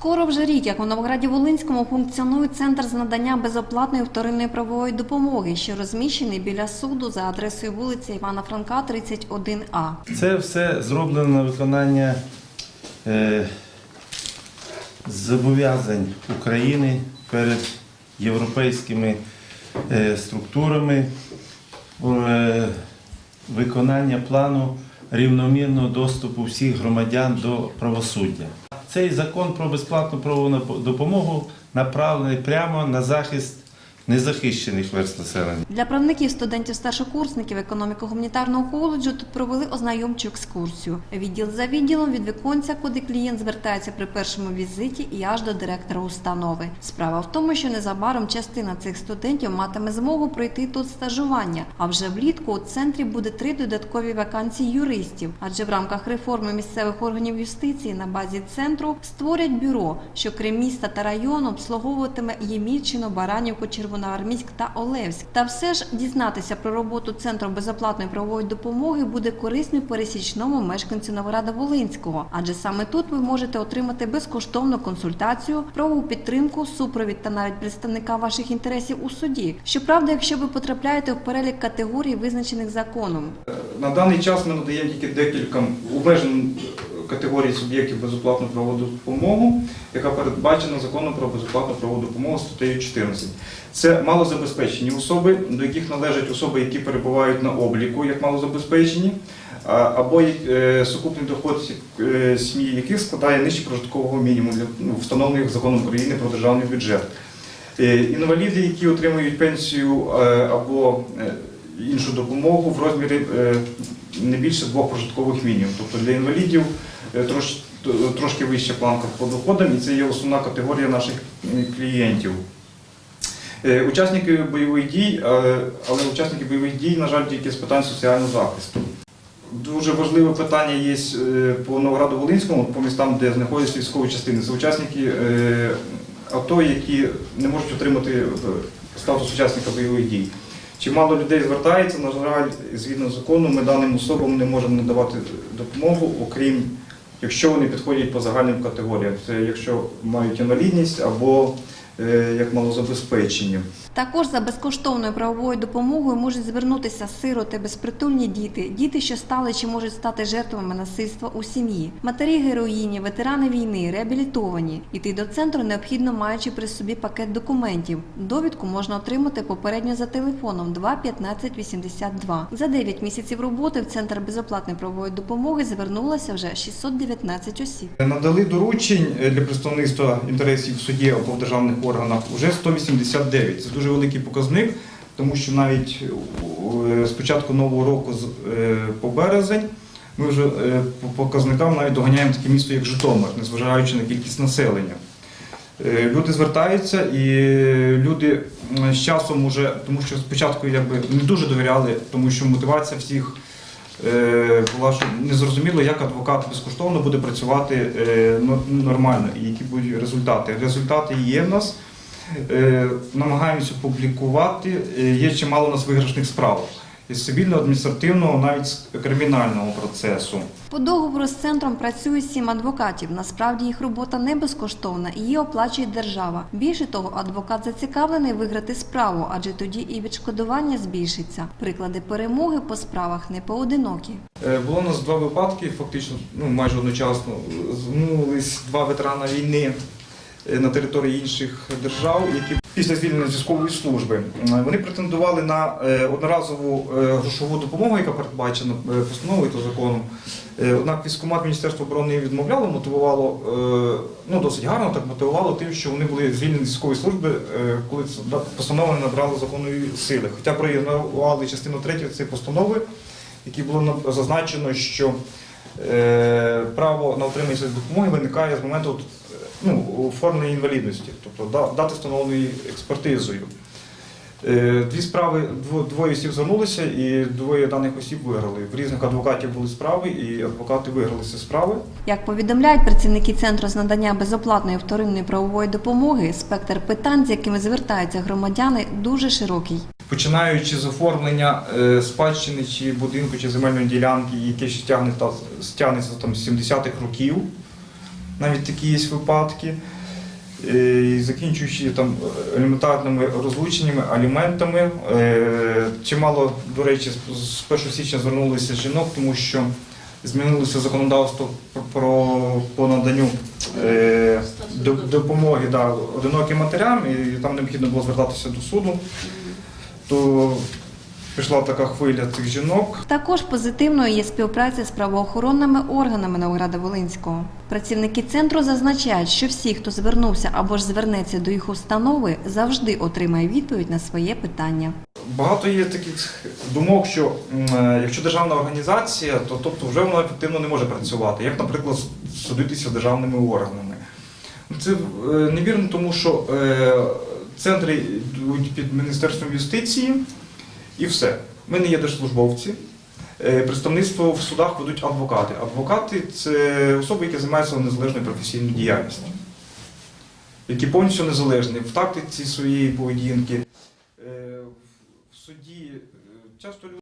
Скоро вже рік, як у Новограді Волинському функціонує центр з надання безоплатної вторинної правової допомоги, що розміщений біля суду за адресою вулиця Івана Франка, 31А. Це все зроблено на виконання е, зобов'язань України перед європейськими е, структурами е, виконання плану рівномірного доступу всіх громадян до правосуддя. Цей закон про безплатну правову допомогу направлений прямо на захист незахищених верст населення. Для правників студентів-старшокурсників економіко-гуманітарного коледжу тут провели ознайомчу екскурсію. Відділ за відділом від віконця, куди клієнт звертається при першому візиті, і аж до директора установи. Справа в тому, що незабаром частина цих студентів матиме змогу пройти тут стажування. А вже влітку у центрі буде три додаткові вакансії юристів. Адже в рамках реформи місцевих органів юстиції на базі центру створять бюро, що крім міста та району обслуговуватиме Ємільчину, Баранівку, Червоноармійськ та Олевськ. Та все ж дізнатися про роботу центру безоплатної правової допомоги буде корисно пересічному мешканцю Новограда Волинського, адже саме тут ви можете отримати безкоштовну консультацію, правову підтримку, супровід та навіть представника ваших інтересів у суді. Щоправда, якщо ви потрапляєте в перелік категорій, визначених законом. На даний час ми надаємо тільки декілька обмежень категорій суб'єктів безоплатну правову допомогу, яка передбачена законом про безоплатну правову допомогу статтею 14. Це малозабезпечені особи, до яких належать особи, які перебувають на обліку як малозабезпечені, або е, сукупний доход е, сім'ї яких складає нижче прожиткового мінімуму, для- ну, встановлених законом України про державний бюджет. Е, Інваліди, які отримують пенсію або іншу допомогу в розмірі не більше двох прожиткових мінімумів. Тобто для інвалідів трош, трошки вища планка по доходам, і це є основна категорія наших е, клієнтів. Е, Учасники бойових дій, е, але учасники бойових дій, на жаль, тільки з питань соціального захисту. Дуже важливе питання є е, по Новограду Волинському, по містам, де знаходяться військові частини. Це учасники е, АТО, які не можуть отримати е, статус учасника бойових дій. Чимало людей звертається, на жаль, згідно закону, ми даним особам не можемо надавати допомогу, окрім якщо вони підходять по загальним категоріям. Це якщо мають інвалідність або е, як малозабезпечені. Також за безкоштовною правовою допомогою можуть звернутися сироти, безпритульні діти, діти, що стали чи можуть стати жертвами насильства у сім'ї, матері героїні, ветерани війни, реабілітовані. Іти до центру необхідно маючи при собі пакет документів. Довідку можна отримати попередньо за телефоном 2 15 82. За 9 місяців роботи в центр безоплатної правової допомоги звернулося вже 619 осіб. Надали доручень е, для представництва інтересів суді або в державних органах вже 189. Це дуже великий показник, тому що навіть е, з початку нового року е, по березень ми вже е, по показникам навіть доганяємо таке місто, як Житомир, незважаючи на кількість населення. Е, Люди звертаються і люди з часом уже, тому що спочатку якби не дуже довіряли, тому що мотивація всіх е, була, що не зрозуміло, як адвокат безкоштовно буде працювати е, нормально і які будуть результати. Результати є в нас. Е, Намагаємося публікувати. Е, Є чимало у нас виграшних справ із цивільного, адміністративного, навіть кримінального процесу. По договору з центром працює сім адвокатів. Насправді їх робота не безкоштовна, її оплачує держава. Більше того, адвокат зацікавлений виграти справу, адже тоді і відшкодування збільшиться. Приклади перемоги по справах не поодинокі. Е, Було у нас два випадки, фактично, ну майже одночасно. Звернулись два ветерана війни на території інших держав, які після звільнення з військової служби е, вони претендували на е, одноразову е, грошову допомогу, яка передбачена е, постановою та законом. Е, Однак військкомат Міністерства оборони відмовляло, мотивувало е, ну досить гарно, так мотивувало тим, що вони були звільнені з військової служби, е, коли постанова не набрала законної сили. Хоча проігнорували частину третю цієї постанови, які було зазначено, що е, право на отримання допомоги виникає з моменту е, ну, оформлення інвалідності, тобто дати встановленої експертизою. Е, Дві справи, двоє осіб звернулися і двоє даних осіб виграли. В різних адвокатів були справи, і адвокати виграли ці справи. Як повідомляють працівники центру з надання безоплатної вторинної правової допомоги, спектр питань, з якими звертаються громадяни, дуже широкий. Починаючи з оформлення е, спадщини чи будинку, чи земельної ділянки, яке ще тягне стягнеться там з 70-х років, навіть такі є випадки, е, і закінчуючи там елементарними розлученнями, аліментами. Е, Чимало, до речі, з- з 1 січня звернулися жінок, тому що змінилося законодавство про по наданню е, допомоги да, одиноким матерям, і там необхідно було звертатися до суду. То пішла така хвиля цих жінок. Також позитивною є співпраця з правоохоронними органами Новограда-Волинського. Працівники центру зазначають, що всі, хто звернувся або ж звернеться до їх установи, завжди отримає відповідь на своє питання. Багато є таких думок, що е, якщо державна організація, то тобто вже вона ефективно не може працювати, як, наприклад, судитися державними органами. Це е, невірно, тому що е, центри йдуть під Міністерством юстиції і все. Ми не є держслужбовці. Е, Представництво в судах ведуть адвокати. Адвокати це особи, які займаються незалежною професійною діяльністю, які повністю незалежні в тактиці своєї поведінки. Е, В суді е, часто люди.